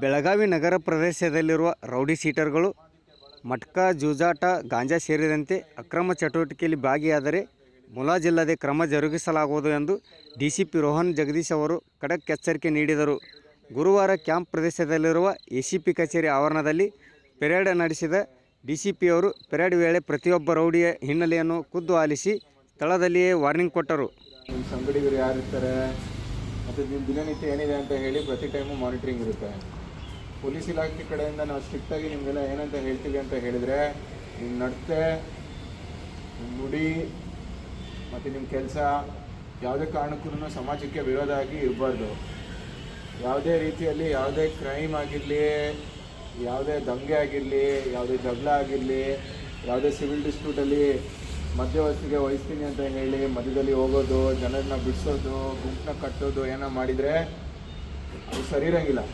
ಬೆಳಗಾವಿ ನಗರ ಪ್ರದೇಶದಲ್ಲಿರುವ ರೌಡಿ ಸೀಟರ್ಗಳು ಮಟ್ಕ, ಜೂಜಾಟ, ಗಾಂಜಾ ಸೇರಿದಂತೆ ಅಕ್ರಮ ಚಟುವಟಿಕೆಯಲ್ಲಿ ಭಾಗಿಯಾದರೆ ಮುಲಾಜಿಲ್ಲದೆ ಕ್ರಮ ಜರುಗಿಸಲಾಗುವುದು ಎಂದು ಡಿಸಿಪಿ ರೋಹನ್ ಜಗದೀಶ್ ಅವರು ಖಡಕ್ ಎಚ್ಚರಿಕೆ ನೀಡಿದರು. ಗುರುವಾರ ಕ್ಯಾಂಪ್ ಪ್ರದೇಶದಲ್ಲಿರುವ ಎಸಿಪಿ ಕಚೇರಿ ಆವರಣದಲ್ಲಿ ಪೆರೇಡ್ ನಡೆಸಿದ ಡಿಸಿಪಿಯವರು ಪೆರೇಡ್ ವೇಳೆ ಪ್ರತಿಯೊಬ್ಬ ರೌಡಿಯ ಹಿನ್ನೆಲೆಯನ್ನು ಖುದ್ದು ಆಲಿಸಿ ಸ್ಥಳದಲ್ಲಿಯೇ ವಾರ್ನಿಂಗ್ ಕೊಟ್ಟರು. ನಿಮ್ಮ ಸಂಗಡಿಗರು ಯಾರು ಇರ್ತಾರೆ ಮತ್ತು ನಿಮ್ಮ ದಿನನಿತ್ಯ ಏನಿದೆ ಅಂತ ಹೇಳಿ ಪ್ರತಿ ಟೈಮು ಮಾನಿಟ್ರಿಂಗ್ ಇರುತ್ತೆ. ಪೊಲೀಸ್ ಇಲಾಖೆ ಕಡೆಯಿಂದ ನಾವು ಸ್ಟ್ರಿಕ್ಟಾಗಿ ನಿಮಗೆಲ್ಲ ಏನಂತ ಹೇಳ್ತೀವಿ ಅಂತ ಹೇಳಿದರೆ ನಿಮ್ಮ ನಡತೆ ನುಡಿ ಮತ್ತು ನಿಮ್ಮ ಕೆಲಸ ಯಾವುದೇ ಕಾರಣಕ್ಕೂ ಸಮಾಜಕ್ಕೆ ವಿರೋಧ ಆಗಿ ಇರಬಾರ್ದು. ಯಾವುದೇ ರೀತಿಯಲ್ಲಿ ಯಾವುದೇ ಕ್ರೈಮ್ ಆಗಿರಲಿ, ಯಾವುದೇ ದಂಗೆ ಆಗಿರಲಿ, ಯಾವುದೇ ಜಗಳ ಆಗಿರಲಿ, ಯಾವುದೇ ಸಿವಿಲ್ ಡಿಸ್ಪ್ಯೂಟಲ್ಲಿ ಮಧ್ಯವರ್ತಿಗೆ ವಹಿಸ್ತೀನಿ ಅಂತ ಹೇಳಿ ಮಧ್ಯದಲ್ಲಿ ಹೋಗೋದು, ಜನರನ್ನ ಬಿಡಿಸೋದು ಗುಂಪನ್ನ ಕಟ್ಟೋದು ಏನೋ ಮಾಡಿದರೆ ಅದು ಸರಿ ಇರಂಗಿಲ್ಲ.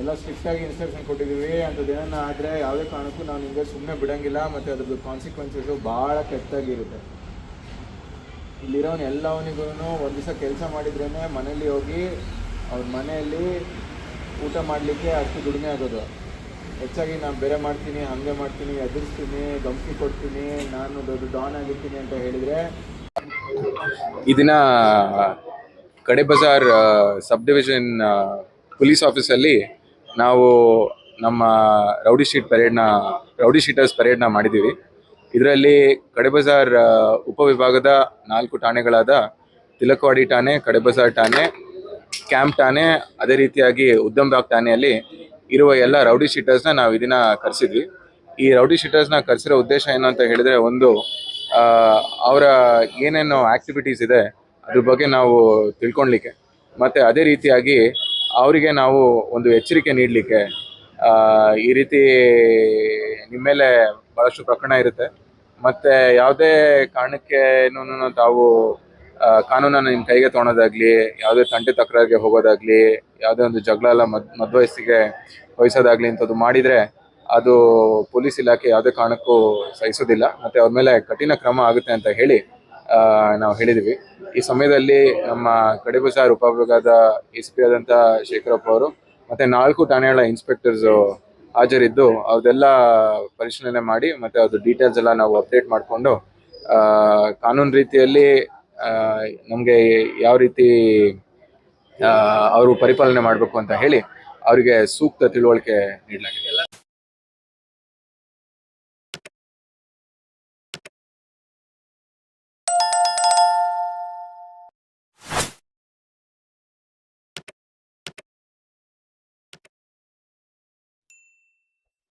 ಎಲ್ಲ ಸ್ಟ್ರಿಕ್ಟಾಗಿ ಇನ್ಸ್ಟ್ರಕ್ಷನ್ ಕೊಟ್ಟಿದ್ದೀವಿ ಅಂಥದ್ದು ಏನನ್ನ ಆದರೆ ಯಾವುದೇ ಕಾರಣಕ್ಕೂ ನಾವು ನಿಮಗೆ ಸುಮ್ಮನೆ ಬಿಡೋಂಗಿಲ್ಲ ಮತ್ತು ಅದ್ರದ್ದು ಕಾನ್ಸಿಕ್ವೆನ್ಸಸ್ಸು ಭಾಳ ಕೆಟ್ಟಾಗಿರುತ್ತೆ ಇಲ್ಲಿರೋನು ಎಲ್ಲವನಿಗೂ ಒಂದು ದಿವಸ ಕೆಲಸ ಮಾಡಿದ್ರೇ ಮನೇಲಿ ಹೋಗಿ ಅವ್ರ ಮನೆಯಲ್ಲಿ ಊಟ ಮಾಡಲಿಕ್ಕೆ ಅಷ್ಟು ದುಡಿಮೆ ಆಗೋದು. ಹೆಚ್ಚಾಗಿ ನಾನು ಬೇರೆ ಮಾಡ್ತೀನಿ, ಹಾಗೆ ಮಾಡ್ತೀನಿ, ಎದುರಿಸ್ತೀನಿ ಗಮಕಿ ಕೊಡ್ತೀನಿ, ನಾನು ದೊಡ್ಡ ಡಾನ್ ಆಗಿರ್ತೀನಿ ಅಂತ ಹೇಳಿದರೆ ಇದನ್ನ ದಿನ ಕಡೆ ಬಜಾರ್ ಸಬ್ ಡಿವಿಷನ್ ಪೊಲೀಸ್ ಆಫೀಸಲ್ಲಿ ನಾವು ನಮ್ಮ ರೌಡಿ ಶೀಟ್ ಪರೇಡ್ನ, ರೌಡಿ ಶೀಟರ್ಸ್ ಪರೇಡ್ನ ಮಾಡಿದ್ದೀವಿ. ಇದರಲ್ಲಿ ಕಡೆಬಜಾರ್ ಉಪವಿಭಾಗದ ನಾಲ್ಕು ಠಾಣೆಗಳಾದ ತಿಲಕವಾಡಿ ಠಾಣೆ ಕಡೆಬಜಾರ್ ಠಾಣೆ, ಕ್ಯಾಂಪ್ ಠಾಣೆ, ಅದೇ ರೀತಿಯಾಗಿ ಉದ್ದಂಬಾಗ್ ಠಾಣೆಯಲ್ಲಿ ಇರುವ ಎಲ್ಲ ರೌಡಿ ಶೀಟರ್ಸ್ನ ನಾವು ಇದನ್ನ ಕರೆಸಿದ್ವಿ. ಈ ರೌಡಿ ಶೀಟರ್ಸ್ನ ಕರೆಸಿರೋ ಉದ್ದೇಶ ಏನು ಅಂತ ಹೇಳಿದ್ರೆ ಒಂದು ಅವರ ಏನೇನು ಆಕ್ಟಿವಿಟೀಸ್ ಇದೆ, ಅದ್ರ ಬಗ್ಗೆ ನಾವು ತಿಳ್ಕೊಳ್ಲಿಕ್ಕೆ. ಮತ್ತು ಅದೇ ರೀತಿಯಾಗಿ ಅವರಿಗೆ ನಾವು ಒಂದು ಎಚ್ಚರಿಕೆ ನೀಡಲಿಕ್ಕೆ ಈ ರೀತಿ ನಿಮ್ಮ ಮೇಲೆ ಭಾಳಷ್ಟು ಪ್ರಕರಣ ಇರುತ್ತೆ. ಮತ್ತು ಯಾವುದೇ ಕಾರಣಕ್ಕೆ ತಾವು ಕಾನೂನನ್ನು ನಿಮ್ಮ ಕೈಗೆ ತೊಗೊಳೋದಾಗ್ಲಿ ಯಾವುದೇ ತಂಟೆ ತಕರಾರಿಗೆ ಹೋಗೋದಾಗಲಿ, ಯಾವುದೇ ಒಂದು ಜಗಳ ಎಲ್ಲ ಮದ್ ಮದ್ವಯಸ್ಸಿಗೆ ವಹಿಸೋದಾಗಲಿ ಇಂಥದ್ದು ಮಾಡಿದರೆ ಅದು ಪೊಲೀಸ್ ಇಲಾಖೆ ಯಾವುದೇ ಕಾರಣಕ್ಕೂ ಸಹಿಸೋದಿಲ್ಲ. ಮತ್ತು ಅವ್ರ ಮೇಲೆ ಕಠಿಣ ಕ್ರಮ ಆಗುತ್ತೆ ಅಂತ ಹೇಳಿ ನಾವು ಹೇಳಿದ್ವಿ. ಈ ಸಮಯದಲ್ಲಿ ನಮ್ಮ ಕಡೆ ಸಾರ್ ಉಪವಿಭಾಗದ ಎಸ್ ಪಿ ಆದಂತ ಶೇಖರಪ್ಪ ಅವರು ಮತ್ತೆ ನಾಲ್ಕು ಠಾಣೆಗಳ ಇನ್ಸ್ಪೆಕ್ಟರ್ಸ್ ಹಾಜರಿದ್ದು ಅದೆಲ್ಲ ಪರಿಶೀಲನೆ ಮಾಡಿ ಮತ್ತೆ ಅದು ಡೀಟೇಲ್ಸ್ ಎಲ್ಲ ನಾವು ಅಪ್ಡೇಟ್ ಮಾಡಿಕೊಂಡು ಕಾನೂನು ರೀತಿಯಲ್ಲಿ ನಮಗೆ ಯಾವ ರೀತಿ ಅವರು ಪರಿಪಾಲನೆ ಮಾಡಬೇಕು ಅಂತ ಹೇಳಿ ಅವರಿಗೆ ಸೂಕ್ತ ತಿಳುವಳಿಕೆ ನೀಡಲಾಗಿದೆ.